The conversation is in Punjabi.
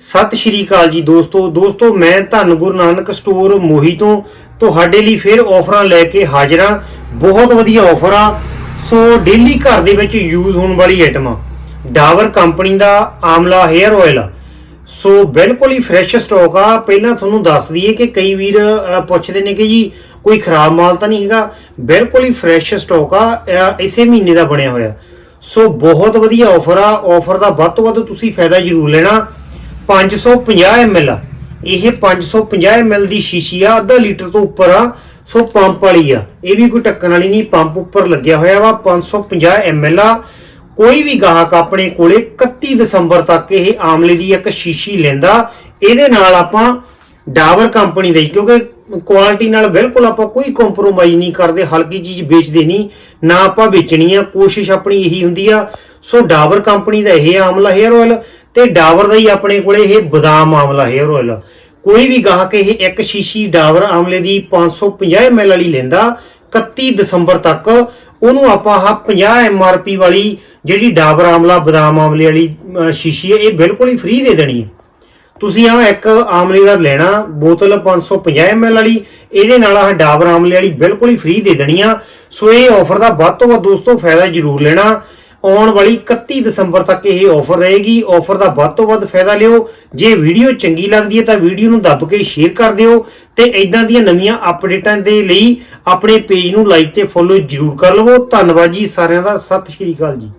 ਸਤਿ ਸ਼੍ਰੀ ਅਕਾਲ ਜੀ ਦੋਸਤੋ। ਦੋਸਤੋ, ਮੈਂ ਧੰਨ ਗੁਰੂ ਨਾਨਕ ਸਟੋਰ ਮੋਹੀ ਤੋਂ ਤੁਹਾਡੇ ਲਈ ਫਿਰ ਆਫਰਾਂ ਲੈ ਕੇ ਹਾਜ਼ਰ ਹਾਂ। ਬਹੁਤ ਵਧੀਆ ਆਫਰ ਆ। ਸੋ ਡੇਲੀ ਘਰ ਦੇ ਵਿੱਚ ਯੂਜ਼ ਹੋਣ ਵਾਲੀ ਆਈਟਮਾਂ ਡਾਵਰ ਕੰਪਨੀ ਦਾ ਆਮਲਾ 헤ਅਰ ਆਇਲ ਆ। ਸੋ, ਬਿਲਕੁਲ ਹੀ ਫਰੈਸ਼ ਸਟਾਕ ਆ। ਪਹਿਲਾਂ ਤੁਹਾਨੂੰ ਦੱਸ ਦਈਏ ਕਿ ਕਈ ਵੀਰ ਪੁੱਛਦੇ ਨੇ ਕਿ ਜੀ, ਕੋਈ ਖਰਾਬ ਮਾਲ ਤਾਂ ਨਹੀਂ ਹੈਗਾ। ਬਿਲਕੁਲ ਹੀ ਫਰੈਸ਼ ਸਟਾਕ ਆ। ਇਸੇ ਮਹੀਨੇ ਦਾ ਬਣਿਆ ਹੋਇਆ। ਸੋ, ਬਹੁਤ ਵਧੀਆ ਆਫਰ ਆ। ਆਫਰ ਦਾ ਵੱਧ ਤੋਂ ਵੱਧ ਤੁਸੀਂ ਫਾਇਦਾ ਜ਼ਰੂਰ ਲੈਣਾ। 550 ml ਆ। ਇਹ 550 ml ਦੀ ਸ਼ੀਸ਼ੀ ਆ, ਅੱਧਾ ਲੀਟਰ ਤੋਂ ਉੱਪਰ ਆ, ਸੋ ਪੰਪ ਵਾਲੀ ਆ। ਇਹ ਵੀ ਕੋਈ ਟੱਕਣ ਵਾਲੀ ਨਹੀਂ, ਪੰਪ ਉੱਪਰ ਲੱਗਿਆ ਹੋਇਆ ਵਾ 550 ml ਆ। ਕੋਈ ਵੀ ਗਾਹਕ ਆਪਣੇ ਕੋਲੇ 31 ਦਸੰਬਰ ਤੱਕ ਇਹ ਆਮਲੇ ਦੀ ਇੱਕ ਸ਼ੀਸ਼ੀ ਲੈਂਦਾ। ਇਹਦੇ ਨਾਲ ਆਪਾਂ ਡਾਵਰ ਕੰਪਨੀ ਦੇ, ਕਿਉਂਕਿ ਕੁਆਲਿਟੀ ਨਾਲ ਬਿਲਕੁਲ ਆਪਾਂ ਕੋਈ ਕੰਪਰੋਮਾਈਜ਼ ਨਹੀਂ ਕਰਦੇ, ਹਲਕੀ ਚੀਜ਼ ਵੇਚਦੇ ਨਹੀਂ, ਨਾ ਆਪਾਂ ਵੇਚਣੀ ਆ, ਕੋਸ਼ਿਸ਼ ਆਪਣੀ ਇਹੀ ਹੁੰਦੀ ਆ। ਸੋ ਡਾਵਰ ਕੰਪਨੀ ਦਾ ਇਹ ਆਮਲਾ ਹੇਅਰ ਆਇਲ ਤੇ ਡਾਵਰ ਦਾ ਹੀ ਆਪਣੇ ਕੋਲੇ ਇਹ ਬਦਾਮ ਆਮਲਾ 헤ਅਰ ਆਇਲ ਕੋਈ ਵੀ ਗਾਹਕ ਇਹ ਇੱਕ ਸ਼ੀਸ਼ੀ ਡਾਵਰ ਆਮਲੇ ਦੀ 550 ml ਵਾਲੀ ਲੈਂਦਾ 31 ਦਸੰਬਰ ਤੱਕ। ਉਹਨੂੰ ਆਪਾਂ ਆਹ 50 MRP ਵਾਲੀ ਜਿਹੜੀ ਡਾਬਰ ਆਮਲਾ, ਬਦਾਮ ਆਮਲੇ ਵਾਲੀ ਸ਼ੀਸ਼ੀ ਹੈ, ਇਹ ਬਿਲਕੁਲ ਹੀ ਫ੍ਰੀ ਦੇ ਦੇਣੀ ਹੈ। ਤੁਸੀਂ ਆ ਇੱਕ ਆਮਲੇ ਦਾ ਲੈਣਾ, ਬੋਤਲ 550 ml ਵਾਲੀ, ਇਹਦੇ ਨਾਲ ਆਹ ਡਾਬਰ ਆਮਲੇ ਵਾਲੀ ਬਿਲਕੁਲ ਹੀ ਫ੍ਰੀ ਦੇ ਦੇਣੀ ਆ। ਸੋ ਇਹ ਆਫਰ ਦਾ ਵੱਧ ਤੋਂ ਵੱਧ ਦੋਸਤੋ ਫਾਇਦਾ ਜ਼ਰੂਰ ਲੈਣਾ। ਆਉਣ ਵਾਲੀ 31 ਦਸੰਬਰ ਤੱਕ ਇਹ ਆਫਰ ਰਹੇਗੀ। ਆਫਰ ਦਾ ਵੱਧ ਤੋਂ ਵੱਧ ਫਾਇਦਾ ਲਿਓ। ਜੇ ਵੀਡੀਓ ਚੰਗੀ ਲੱਗਦੀ ਹੈ ਤਾਂ ਵੀਡੀਓ ਨੂੰ ਦੱਬ ਕੇ ਸ਼ੇਅਰ ਕਰ ਦਿਓ ਤੇ ਇਦਾਂ ਦੀਆਂ ਨਵੀਆਂ ਅਪਡੇਟਾਂ ਦੇ ਲਈ ਆਪਣੇ ਪੇਜ ਨੂੰ ਲਾਈਕ ਤੇ ਫੋਲੋ ਜ਼ਰੂਰ ਕਰ ਲਵੋ। ਧੰਨਵਾਦ ਜੀ ਸਾਰਿਆਂ ਦਾ। ਸਤਿ ਸ਼੍ਰੀ ਅਕਾਲ ਜੀ।